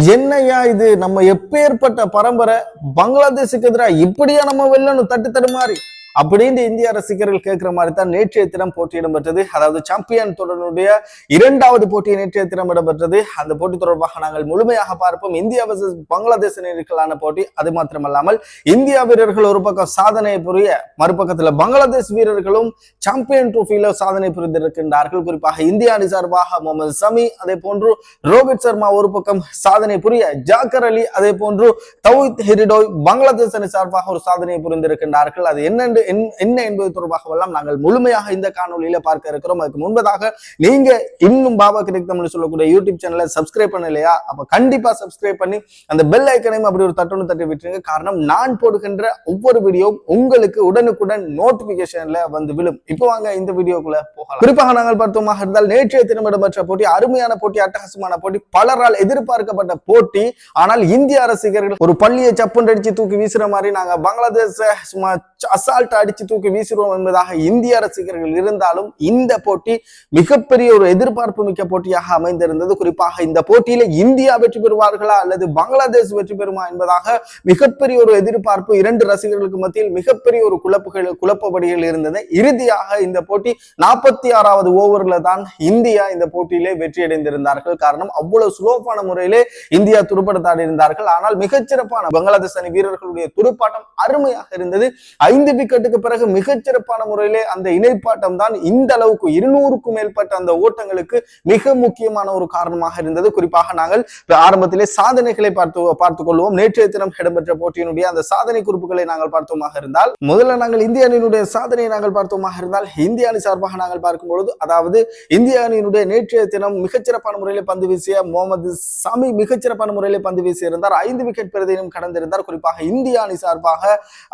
என்னையா இது? நம்ம எப்பேற்பட்ட பரம்பரை? பங்களாதேஷுக்கு எதிராக இப்படியா நம்ம வெல்லணும் தட்டு தடுமாறி? அப்படின்னு இந்திய ரசிகர்கள் கேட்கிற மாதிரி தான் நேற்றைய தினம் போட்டி இடம்பெற்றது அதாவது சாம்பியன் தொடருடைய இரண்டாவது போட்டி நேற்றைய தினம் இடம்பெற்றது. அந்த போட்டி தொடர்பாக நாங்கள் முழுமையாக பார்ப்போம். இந்தியா வர்சஸ் பங்களாதேஷ் அணிகளுக்கான போட்டி. அது மாத்திரமல்லாமல் இந்தியா வீரர்கள் ஒரு பக்கம் சாதனை புரிய மறுபக்கத்துல பங்களாதேஷ் வீரர்களும் சாம்பியன் ட்ரோஃபியில சாதனை புரிந்திருக்கின்றார்கள். குறிப்பாக இந்திய அணி சார்பாக முகமது சமி அதே போன்று ரோஹித் சர்மா ஒரு பக்கம் சாதனை புரிய ஜாக்கர் அலி அதே போன்று தவித் ஹெரிடோய் பங்களாதேஷ் அணி சார்பாக ஒரு சாதனை புரிந்திருக்கின்றார்கள். அது என்னென்று என்ன என்பது தொடர்பாகவெல்லாம் நாங்கள் முழுமையாக இந்த காணொலியில பார்க்க இருக்கிறோம். அதுக்கு முன்பதாக நீங்க இன்னும் பாபா கிரிக் சொல்லக்கூடிய யூடியூப் சேனலை சப்ஸ்கிரைப் பண்ணலையா? அப்ப கண்டிப்பா சப்ஸ்கிரைப் பண்ணி அந்த பெல் ஐக்கனையும் அப்படி ஒரு தட்டு தட்டி விட்டுருங்க. காரணம் நான் போடுகின்ற ஒவ்வொரு வீடியோவும் உங்களுக்கு உடனுக்குடன் நோட்டிபிகேஷன்ல வந்து விழும். இப்போ வாங்க இந்த வீடியோக்குள்ள போகலாம். குறிப்பாக நாங்கள் பார்த்தோமாக இருந்தால் நேற்றைய தினம் இடம்பெற்ற போட்டி அருமையான போட்டி அட்டகாசமான போட்டி பலரால் எதிர்பார்க்கப்பட்ட போட்டி. ஆனால் இந்திய ரசிகர்கள் ஒரு பள்ளியை சப்புண்டடிச்சு தூக்கி வீசுற மாதிரி நாங்க பங்களாதேஷ சும்மா அசால்ட் அடிச்சு தூக்கி வீசிடுவோம் என்பதாக இந்திய ரசிகர்கள் இருந்தாலும் இந்த போட்டி மிகப்பெரிய ஒரு எதிர்பார்ப்பு மிக்க போட்டியாக அமைந்திருந்தது. குறிப்பாக இந்த போட்டியில இந்தியா வெற்றி பெறுவார்களா அல்லது பங்களாதேஷ் வெற்றி பெறுமா என்பதாக மிகப்பெரிய ஒரு எதிர்பார்ப்பு இரண்டு ரசிகர்களுக்கு மத்தியில் மிகப்பெரிய ஒரு குழப்புகள் குழப்பபடிகள் இருந்தது இறுதியாக இந்த போட்டி நாற்பத்தி ஆறாவது ஓவர்ல தான் இந்தியா இந்த போட்டியிலே வெற்றியடைந்திருந்தார்கள். காரணம் அவ்வளவு சுலோபான முறையிலே இந்தியா துடுப்படுத்தாடி இருந்தார்கள். ஆனால் மிகச்சிறப்பான பங்களாதேஷ் அணி வீரர்களுடைய துடுப்பாட்டம் அருமையாக இருந்தது. ஐந்து விக்கெட் விக்கெட்டுக்கு பிறகு மிகச்சிறப்பான முறையிலே அந்த இணைப்பாட்டம் தான் இந்த அளவுக்கு இருநூறுக்கும் மேற்பட்ட அந்த ஓட்டங்களுக்கு மிக முக்கியமான ஒரு காரணமாக இருந்தது. குறிப்பாக நாங்கள் ஆரம்பத்திலே சாதனைகளை பார்த்து பார்த்துக் கொள்வோம். நேற்றைய தினம் இடம்பெற்ற போட்டியினுடைய அந்த சாதனை குறிப்புகளை நாங்கள் பார்த்தோமாக இருந்தால் முதல்ல நாங்கள் இந்திய அணியினுடைய சாதனையை நாங்கள் பார்த்தோமாக இருந்தால் இந்திய அணி சார்பாக நாங்கள் பார்க்கும் பொழுது அதாவது இந்திய அணியினுடைய நேற்றைய தினம் மிகச்சிறப்பான முறையில் பந்து வீசிய முகமது சாமி மிகச்சிறப்பான முறையில் பந்து வீசியிருந்தார். ஐந்து விக்கெட் பிரதியும் கடந்திருந்தார். குறிப்பாக இந்திய அணி சார்பாக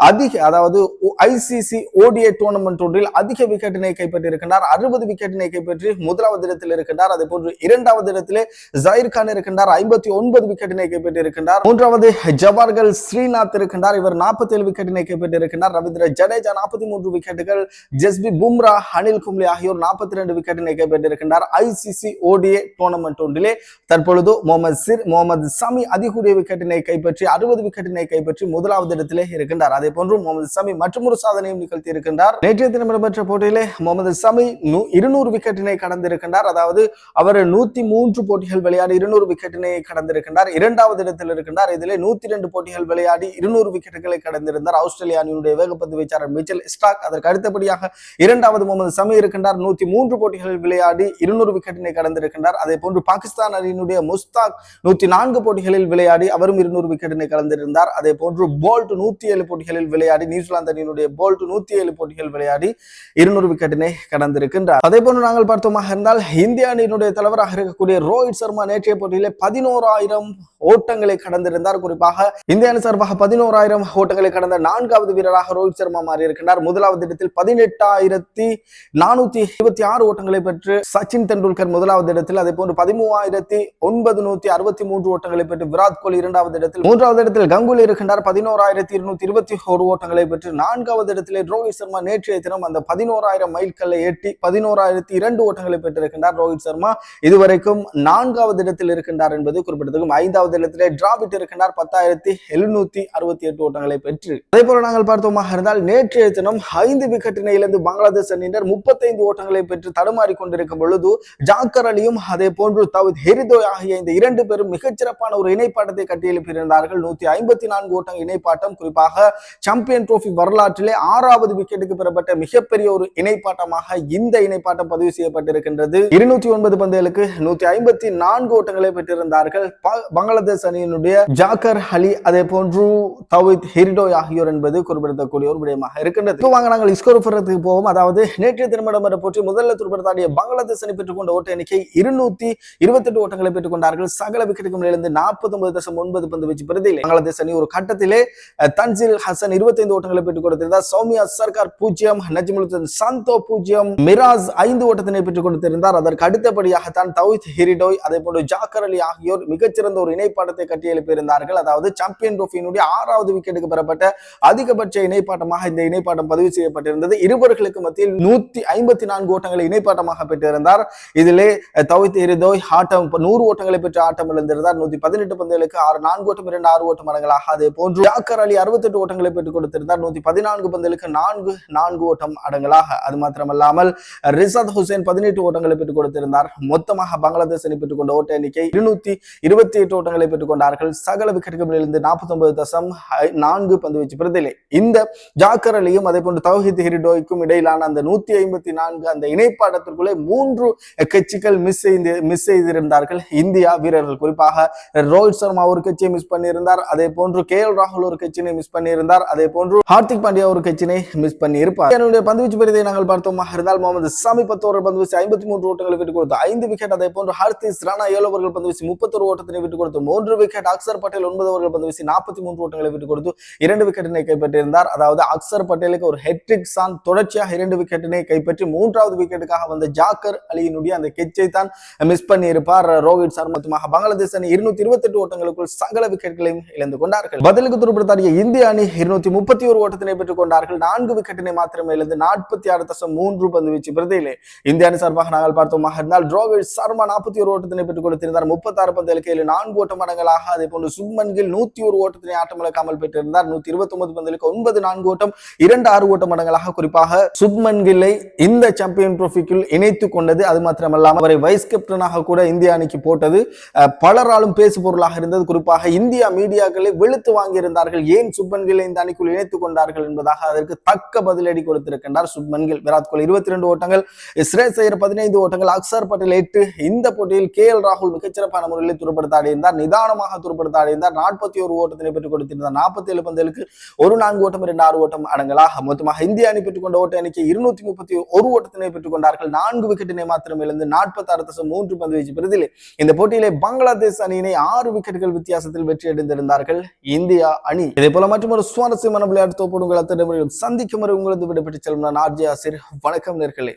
அதிக அதாவது ஐ ஐசிசி ஓடிஐ டோர்னமெண்ட் ஒன்றில் அதிக விக்கெட்டினை கைப்பற்றியிருக்கின்றார். அறுபது விக்கெட்டினை கைப்பற்றி முதலாவது இடத்தில் இருக்கின்றார். அதே போன்று இரண்டாவது இடத்திலே ஜாயிர் கான் இருக்கின்றார். ஐம்பத்தி ஒன்பது விக்கெட்டினை கைப்பற்றியிருக்கின்றார். மூன்றாவது ஜவார்கள் ஸ்ரீநாத் இருக்கின்றார். இவர் நாற்பத்தி ஏழு விக்கெட்டினை கைப்பற்றியிருக்கின்றார். ரவீந்திர ஜடேஜா நாற்பத்தி மூன்று விக்கெட்டுகள் ஜஸ்பி பும்ரா அனில் கும்லி ஆகியோர் நாற்பத்தி ரெண்டு விக்கெட்டினை கைப்பற்றியிருக்கின்றார். ஐசிசி ஓடிஏ டோர்னமெண்ட் ஒன்றிலே தற்பொழுது முகமது சிர் முகமது சமி அதிகூடிய விக்கெட்டினை கைப்பற்றி அறுபது விக்கெட்டினை கைப்பற்றி முதலாவது இடத்திலே இருக்கின்றார். அதே போன்று முகமது சமி மற்றும் ஒரு சாதனையும் நிகழ்த்தியிருக்கின்றார். நேற்றைய தினம் இடம்பெற்ற போட்டியிலே முகமது சமி இருநூறு விக்கெட்டினை கடந்திருக்கின்றார். அதாவது அவர் நூத்தி மூன்று போட்டிகள் விளையாடி இருநூறு விக்கெட்டினை கடந்திருக்கின்றார். இரண்டாவது இடத்தில் இருக்கின்றார். இதிலே நூத்தி ரெண்டு போட்டிகள் விளையாடி இருநூறு விக்கெட்டுகளை கடந்திருந்தார். ஆஸ்திரேலிய அணியினுடைய வேகப்பந்து வீச்சாளர் மிச்சல் ஸ்டாக். அதற்கு அடுத்தபடியாக இரண்டாவது முகமது சமி இருக்கின்றார். நூத்தி மூன்று போட்டிகள் விளையாடி இருநூறு விக்கெட்டினை கடந்திருக்கின்றார். அதே போன்று பாகிஸ்தான் அணியினுடைய முஸ்தாக் நூத்தி நான்கு போட்டிகளில் விளையாடி அவரும் இருநூறு விக்கெட்டினை கலந்திருந்தார் அதே போன்று போல்ட் நூத்தி ஏழு போட்டிகளில் விளையாடி நியூசிலாந்து அணியினுடைய போல்ட் நூத்தி ஏழு போட்டிகள் விளையாடி இருநூறு விக்கெட்டினை கடந்திருக்கின்றார். அதே போன்று நாங்கள் பார்த்தோமாக இருந்தால் இந்திய அணியினுடைய தலைவராக இருக்கக்கூடிய ரோஹித் சர்மா நேற்றைய போட்டியிலே பதினோராயிரம் ஓட்டங்களை கடந்திருந்தார். குறிப்பாக இந்திய அணி சார்பாக பதினோராயிரம் ஓட்டங்களை கடந்த நான்காவது வீரராக ரோஹித் சர்மா மாறி இருக்கின்றார் முதலாவது இடத்தில் பதினெட்டாயிரத்தி நானூத்தி இருபத்தி ஆறு ஓட்டங்களை பெற்று சச்சின் தெண்டுல்கர் முதலாவது இடத்தில் அதே போன்று பதிமூவாயிரத்தி ஒன்பது நூத்தி அறுபத்தி மூன்று ஓட்டங்களை பெற்று விராட் கோலி இரண்டாவது இடத்தில் மூன்றாவது இடத்தில் கங்குலி இருக்கின்றார். பதினோராயிரத்தி இருநூத்தி இருபத்தி ஒரு ஓட்டங்களை பெற்று நான்காவது இடத்திலே ரோஹித் சர்மா நேற்றைய தினம் அந்த பதினோராயிரம் மைல்கல்லை எட்டி பதினோராயிரத்தி இரண்டு ஓட்டங்களை பெற்றிருக்கின்றார் ரோஹித் சர்மா. இதுவரைக்கும் நான்காவது இடத்தில் இருக்கின்றார் என்பது குறிப்பிடத்தக்கும் ஐந்தாவது இடத்திலே டிராபிட் இருக்கின்றார் பத்தாயிரத்தி எழுநூத்தி அறுபத்தி எட்டு ஓட்டங்களை பெற்று. அதே போல நாங்கள் பார்த்தோமாக இருந்தால் நேற்றைய தினம் ஐந்து விக்கெட்டினை இழந்து பங்களாதேஷ் அணியினர் முப்பத்தைந்து ஓட்டங்களை பெற்று தடுமாறி கொண்டிருக்கும் பொழுது ஜாக்கர் அலியும் அதே போன்று தவித் ஹெரிதோய் ஆகிய இந்த இரண்டு பேரும் மிகச்சிறப்பான ஒரு இணைப்பாட்டத்தை கட்டியெழுப்பியிருந்தார்கள். நூத்தி ஐம்பத்தி நான்கு ஓட்டங்கள் இணைப்பாட்டம். குறிப்பாக சாம்பியன் ட்ரோஃபி வரலாற்றில் ஆறாவது விக்கெட்டுக்கு பெறப்பட்ட மிகப்பெரிய ஒரு இணைப்பாட்டமாக இந்த இணைப்பாட்டம் பதிவு செய்யப்பட்டிருக்கின்றது. இருநூத்தி ஒன்பது பந்துகளுக்கு நூத்தி ஐம்பத்தி நான்கு ஓட்டங்களை பெற்றிருந்தார்கள். பங்களாதேஷ் அணியினுடைய ஜாக்கர் அலி அதே போன்று தவித் ஹெரிடோய் ஆகியோர் என்பது குறிப்பிடத்தக்கூடிய ஒரு விடயமாக இருக்கின்றது. இப்போ வாங்க நாங்கள் ஸ்கோர் போறதுக்கு போவோம். அதாவது நேற்றைய தினமிடம் வர போட்டி முதல்ல துருப்படுத்தாடிய பங்களாதேஷ் அணி பெற்றுக்கொண்ட ஓட்ட எண்ணிக்கை இருநூத்தி இருபத்தெட்டு ஓட்டங்களை பெற்றுக்கொண்டார்கள். சகல விக்கெட்டுக்கு மேலிருந்து நாற்பத்தி ஒன்பது தசம் ஒன்பது பந்து வச்சு பிரதியில் பங்களாதேஷ் அணி ஒரு கட்டத்திலே தன்சில் ஹசன் இருபத்தைந்து ஓட்டங்களை பெற்றுக் கொடுத்திருந்தார். பெற்றிருந்தார் சௌமியா சர்க்கார் பூஜ்ஜியம் நஜ்முலுத்தன் சந்தோ பூஜ்ஜியம் மிராஸ் ஐந்து ஓட்டத்தினை பெற்றுக் கொடுத்திருந்தார் அதற்கு அடுத்தபடியாகத்தான் தவித் ஹிரிடோய் அதே போன்று ஜாக்கர் அலி ஆகியோர் மிகச்சிறந்த ஒரு இணைப்பாட்டத்தை கட்டியெழுப்பியிருந்தார்கள் அதாவது சாம்பியன் ட்ரோஃபியினுடைய ஆறாவது விக்கெட்டுக்கு பெறப்பட்ட அதிகபட்ச இணைப்பாட்டமாக இந்த இணைப்பாட்டம் பதிவு செய்யப்பட்டிருந்தது. இருவர்களுக்கு மத்தியில் நூத்தி ஐம்பத்தி நான்கு ஓட்டங்களை இணைப்பாட்டமாக பெற்றிருந்தார். இதிலே தவித் ஹிரிதோய் ஆட்டம் நூறு ஓட்டங்களை பெற்று ஆட்டம் இழந்திருந்தார். நூத்தி பதினெட்டு பந்துகளுக்கு ஆறு நான்கு ஓட்டம் இரண்டு ஆறு ஓட்டம் மரங்களாக அதே போன்று ஜாக்கர் அலி அறுபத்தெட்டு ஓட்டங்களை பெற்றுக் கொடுத்திருந்தார். நூத்தி பதினான்கு நான்கு பந்துகளுக்கு நான்கு நான்கு ஓட்டம் அடங்கலாக. அது மாத்திரமல்லாமல் ரிசாத் ஹுசேன் பதினெட்டு ஓட்டங்களை பெற்றுக் கொடுத்திருந்தார். மொத்தமாக பங்களாதேஷ் அணி பெற்றுக் கொண்ட ஓட்ட எண்ணிக்கை இருநூத்தி இருபத்தி எட்டு ஓட்டங்களை பெற்றுக் கொண்டார்கள். சகல விக்கெட்டுகளிலிருந்து நாற்பத்தி ஒன்பது தசம் நான்கு பந்து வீச்சு பிரதிலே இந்த ஜாக்கர் அலியும் அதே போன்று தௌஹித் ஹிரிடோய்க்கும் இடையிலான அந்த நூத்தி ஐம்பத்தி நான்கு அந்த இணைப்பாடத்திற்குள்ளே மூன்று கட்சிகள் மிஸ் செய்து மிஸ் செய்திருந்தார்கள். இந்தியா வீரர்கள் குறிப்பாக ரோஹித் சர்மா ஒரு கட்சியை மிஸ் பண்ணியிருந்தார். அதே போன்று கே எல் ராகுல் ஒரு கட்சியினை மிஸ் பண்ணியிருந்தார். அதே போன்று ஹார்திக் பாண்டியா ஒரு ஒரு கட்சியினை மிஸ் பண்ணி இருப்பார் என்னுடைய பந்துவீச்சு பெரியதை நாங்கள் பார்த்தோமா? இருந்தால் முகமது சாமி பத்தோரு பந்து வீசி ஐம்பத்தி மூன்று ஓட்டங்களை விட்டு கொடுத்து ஐந்து விக்கெட் அதே போன்று ஹர்திஸ் ராணா ஏழு ஓவர்கள் பந்து வீசி முப்பத்தொரு ஓட்டத்தினை விட்டு கொடுத்து மூன்று விக்கெட் அக்சர் பட்டேல் ஒன்பது ஓவர்கள் பந்து வீசி நாற்பத்தி மூன்று ஓட்டங்களை விட்டு கொடுத்து இரண்டு விக்கெட்டினை கைப்பற்றியிருந்தார். அதாவது அக்சர் பட்டேலுக்கு ஒரு ஹெட்ரிக் சான் தொடர்ச்சியாக இரண்டு விக்கெட்டினை கைப்பற்றி மூன்றாவது விக்கெட்டுக்காக வந்த ஜாக்கர் அலியினுடைய அந்த கெச்சை தான் மிஸ் பண்ணி இருப்பார் ரோஹித் சர்மா மொத்தமாக பங்களாதேஷ் அணி இருநூத்தி இருபத்தி எட்டு ஓட்டங்களுக்குள் சகல விக்கெட்களையும் இழந்து கொண்டார்கள். பதிலுக்கு துருப்படுத்தாடிய இந்திய அணி இருநூத்தி முப்பத்தி ஒரு ஓட்டத்தினை பெற்றுக் கொண்டார்கள். நான்கு விக்கெட்டினை மாத்திரமே இழந்து நாற்பத்தி ஆறு தசம் மூன்று பந்து வீச்சு பிரதியிலே இந்திய அணி சார்பாக நாங்கள் பார்த்தோமாக இருந்தால் ரோஹித் சர்மா நாற்பத்தி ஒரு ஓட்டத்தினை பெற்றுக் கொடுத்திருந்தார். முப்பத்தாறு பந்து இலக்கையில் நான்கு ஓட்ட மடங்களாக அதே போன்று சுப்மன் கில் நூத்தி ஒரு ஓட்டத்தினை ஆட்டமிழக்காமல் பெற்றிருந்தார். நூத்தி இருபத்தி ஒன்பது பந்துகளுக்கு ஒன்பது நான்கு ஓட்டம் இரண்டு ஆறு ஓட்ட மடங்களாக குறிப்பாக சுப்மன் கில்லை இந்த சாம்பியன் ட்ரோஃபிக்குள் இணைத்துக் கொண்டது. அது மாத்திரமல்லாமல் அவரை வைஸ் கேப்டனாக கூட இந்திய அணிக்கு போட்டது. பலராலும் பேசு பொருளாக இருந்தது. குறிப்பாக இந்தியா மீடியாக்களை வெளுத்து வாங்கியிருந்தார்கள். ஏன் சுப்மன் கில்லை இந்த அணிக்குள் இணைத்துக் கொண்டார்கள் என்பதாக அதற்கு தக்க பதிலடி கொடுத்திருக்கின்றார் சுப்மன் கில். விராட் கோலி இருபத்தி ரெண்டு ஓட்டங்கள் ஸ்ரேஸ் ஐயர் பதினைந்து ஓட்டங்கள் அக்சர் பட்டேல் எட்டு இந்த போட்டியில் கே எல் ராகுல் மிகச்சிறப்பான முறையில் துருப்படுத்த அடைந்தார் நிதானமாக துருப்படுத்த அடைந்தார் நாற்பத்தி ஒரு ஓட்டத்தினை பெற்றுக் கொடுத்திருந்தார் நாற்பத்தி ஏழு பந்தலுக்கு ஒரு நான்கு ஓட்டம் இரண்டு ஆறு ஓட்டம் அடங்கலாக. மொத்தமாக இந்திய அணி பெற்றுக் கொண்ட ஓட்ட எண்ணிக்கை இருநூத்தி முப்பத்தி ஒரு ஓட்டத்தினை பெற்றுக் கொண்டார்கள். நான்கு விக்கெட்டினை மாத்திரம் இழந்து நாற்பத்தி ஆறு தசம் மூன்று பந்து வீச்சு பெறுதில். இந்த போட்டியிலே பங்களாதேஷ் அணியினை ஆறு விக்கெட்டுகள் வித்தியாசத்தில் வெற்றி அடைந்திருந்தார்கள் இந்தியா அணி. இதே போல மற்றும் ஒரு சுவாரஸ்யமான விளையாட்டு தோப்பு உங்கள் அத்தனை சந்திக்கும் வரை உங்களது விடைபெற்று செல்லும் நான் ஆர்ஜே ஆசிர். வணக்கம் நேர்களே.